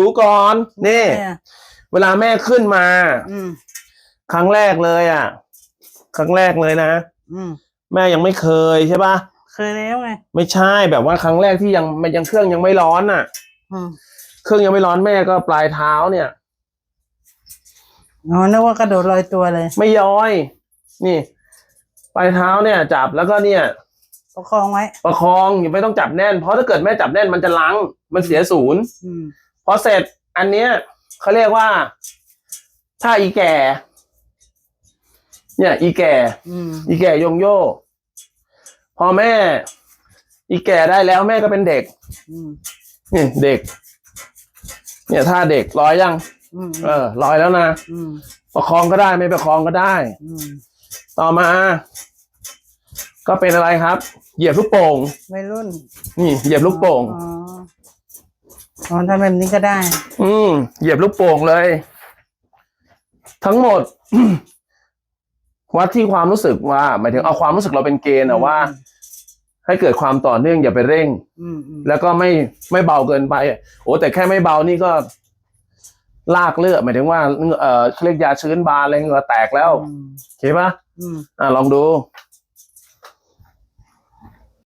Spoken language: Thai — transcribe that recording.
ดูก่อนนี่เนี่ยเวลาแม่ขึ้นมาอืมครั้งแรกเลยอะ ครั้งแรกเลยนะอืมแม่ยังไม่เคยใช่ปะเคยแล้วไงไม่ใช่แบบว่าครั้งแรกที่ยังมันยังเครื่องยังไม่ร้อนอะอืมเครื่องยังไม่ร้อนแม่ก็ปลายเท้าเนี่ยอ๋อนึกว่ากระโดดลอยตัวเลย ไม่ย้อย นี่ ปลายเท้าเนี่ย จับแล้วก็เนี่ย ประคองไว้ ประคองอย่าไม่ต้องจับแน่นเพราะถ้าเกิดแม่จับแน่นมันจะลัง มันเสียศูนย์ อืมพอเสร็จอันเนี้ยเขาเรียกว่าท่าอีแก่ เนี่ย อีแก่อืมอีแก่ยงโย่พอแม่ อีแก่ได้แล้วแม่ก็เป็นเด็กอืมนี่เด็ก เนี่ยท่าเด็กร้อยยังอืมเออร้อยแล้วนะอืมประคองก็ได้ไม่ประคองก็ได้อืมต่อมา ก็เป็นอะไรครับ เหยียบลูกโป่งวัยรุ่น นี่ เหยียบลูกโป่ง อ๋ออ๋อทำแบบนี้ก็ได้ อืมเหยียบลูกโป่งเลย ทั้งหมด วัดที่ความรู้สึกว่าหมายถึงเอาความรู้สึกเราเป็นเกณฑ์อะว่า ให้เกิดความต่อเนื่องอย่าไปเร่ง อืมอืมแล้วก็ไม่ไม่เบาเกินไป โอ้แต่แค่ไม่เบานี่ก็ ลากเลือดหมายถึงว่าเอ่อเขาเรียกยาชื้นบานอะไรเหงื่อแตกแล้วอืมเห็นปะอืม อะลองดูอ